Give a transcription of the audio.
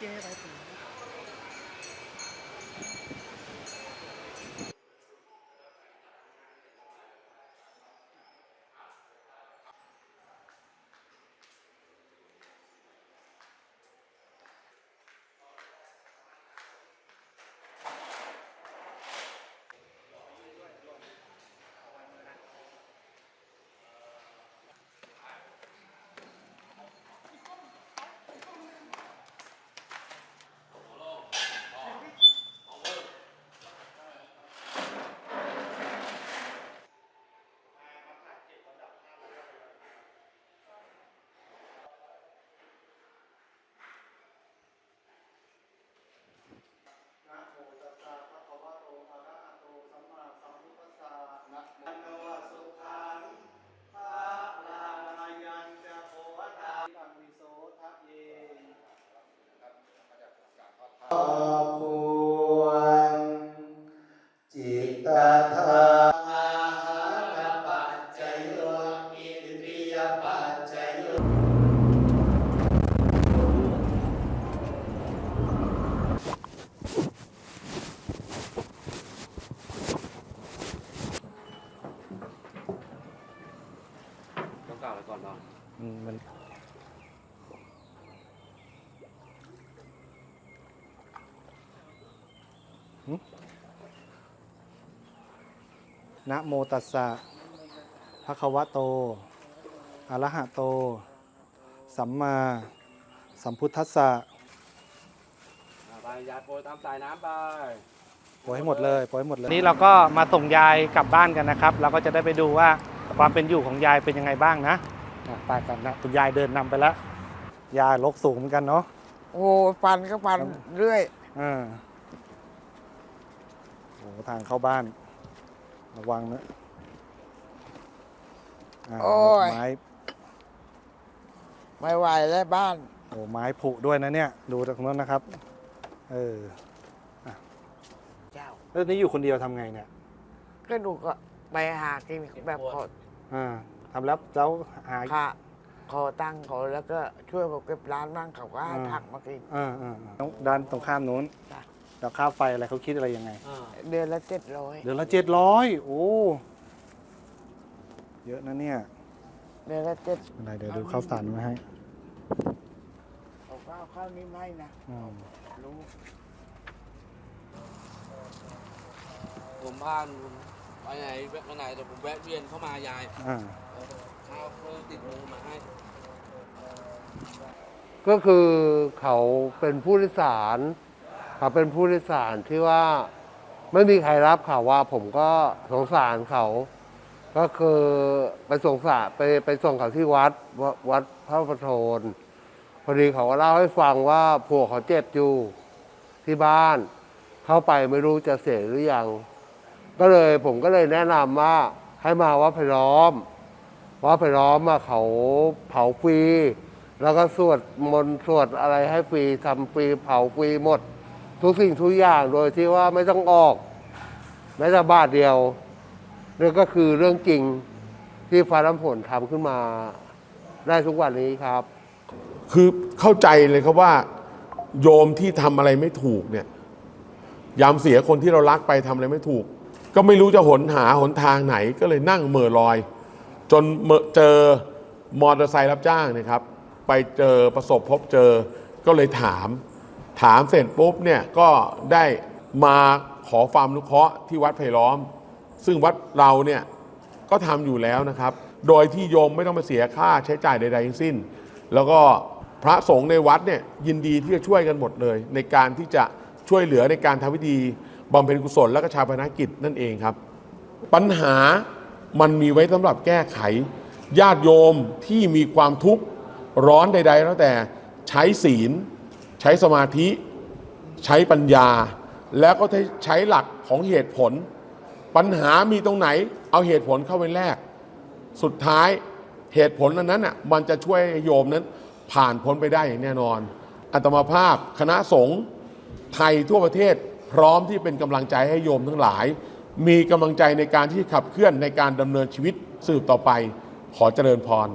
เจ๊ไปถึง นะโมตัสสะภะคะวะโตอะระหะโตสัมมาสัมพุทธัสสะนะโมตัสสะสุขังภะลังยัญจะโพธาตังวิโสทะเยควรจิตตาทาอาหารปัจจยโยอินทรีย ปัจจโยต้องกล่าวอะไรก่อนเนาะอืมมันหึนะโมตัสสะภะคะวะโต อะระหะโต สัมมาสัมพุทธัสสะอ่าไปยายโปรยตามสายน้ำไปปล่อยให้หมดเลยปล่อยให้หมดเลย นี่เราก็มาส่งยายกลับบ้านกันนะครับ เราก็จะได้ไปดูว่าความเป็นอยู่ของยายเป็นยังไงบ้างนะอะไปกันนะคุณยายเดินนำไปแล้ว ยายลกสูงเหมือนกันเนาะโอ้ฟันก็ฟันเรื่อย อ่าโอ้โหทางเข้าบ้าน ระวังนะาโอ้ย ไม้ ไม่ไหวแล้วบ้าน โอ้ไม้ผุด้วยนะเนี่ย ดูตรงนั้นนะครับ เออเจ้า แล้วนี่อยู่คนเดียวทำไงเนี่ย ก็ดูก็ไปหากินแบบขออ่าทำแล้วแล้วหา ค่าขอตังค์เขาแล้วก็ช่วยเขาเก็บร้านบ้างเขาก็ให้อ่า ผักมากิน อ่าอ่าอ่าต้องด้านตรงข้ามนู้นจ้ะ แล้วค่าไฟอะไรเขาคิดอะไรยังไงอ่าเดือนละเจ็ดร้อยเดือนละเจ็ดร้อยโอ้ เยอะนะเนี่ยเดือนละเจ็ดอะไรเดี๋ยวดูข้าวสารมาให้เขาก็เอาข้าวนี้ไม่นะอืมรู้ผมพานไปไหนไปไหนเดี๋ยวผมแวะเวียนเข้ามายายอ่าข้าวเพิ่มติดมือมาให้ ก็คือเขาเป็นผู้โดยสารเขาเป็นผู้โดยสารที่ว่าไม่มีใครรับเขาว่า ผมก็สงสารเขา ก็คือไปส่งสารไปไปส่งเขาที่วัดววัดพระประโทน พอดีเขาก็เล่าให้ฟังว่าผัวเขาเจ็บอยู่ที่บ้าน เข้าไปไม่รู้จะเสียหรือยัง ก็เลยผมก็เลยแนะนำว่าให้มาวัดไผ่ล้อมวัดไผ่ล้อมมาเขาเผาฟรีแล้วก็สวดมนต์สวดอะไรให้ฟรีทำฟรีเผาฟรีหมด ทุกสิ่งทุกอย่างโดยที่ว่าไม่ต้องออกแม้แต่บาทเดียวนี่ก็คือเรื่องจริงที่ฟ้าน้ำผลทำขึ้นมาได้ทุกวันนี้ครับ คือเข้าใจเลยครับว่า โยมที่ทำอะไรไม่ถูกเนี่ย ยามเสียคนที่เรารักไปทำอะไรไม่ถูก ก็ไม่รู้จะหนหาหนทางไหนก็เลยนั่งเหม่อลอย จนเมอเจอมอเตอร์ไซค์รับจ้างนะครับ ไปเจอประสบพบเจอก็เลยถาม ถามเสร็จปุ๊บเนี่ยก็ได้มาขอความนุเคราะห์ที่วัดไผ่ล้อม ซึ่งวัดเราเนี่ยก็ทำอยู่แล้วนะครับ โดยที่โยมไม่ต้องมาเสียค่าใช้จ่ายใด ๆ ทั้งสิ้น แล้วก็ พระสงฆ์ในวัดเนี่ยยินดีที่จะช่วยกันหมดเลย ในการที่จะช่วยเหลือในการทำพิธีบำเพ็ญกุศลและก็ชาปนกิจนั่นเองครับ ปัญหามันมีไว้สำหรับแก้ไข ญาติโยมที่มีความทุกข์ร้อนใด ๆ แล้วแต่ใช้ศีล ใช้สมาธิ ใช้ปัญญา แล้วก็ใช้หลักของเหตุผล ปัญหามีตรงไหนเอาเหตุผลเข้าไปแลกสุดท้ายเหตุผลนั้นน่ะมันจะช่วยโยมนั้น ผ่านพ้นไปได้อย่างแน่นอนอัตมาภาพคณะสงฆ์ไทยทั่วประเทศพร้อมที่เป็นกำลังใจให้โยมทั้งหลาย มีกำลังใจในการที่ขับเคลื่อนในการดำเนินชีวิตสืบต่อไป ขอเจริญพร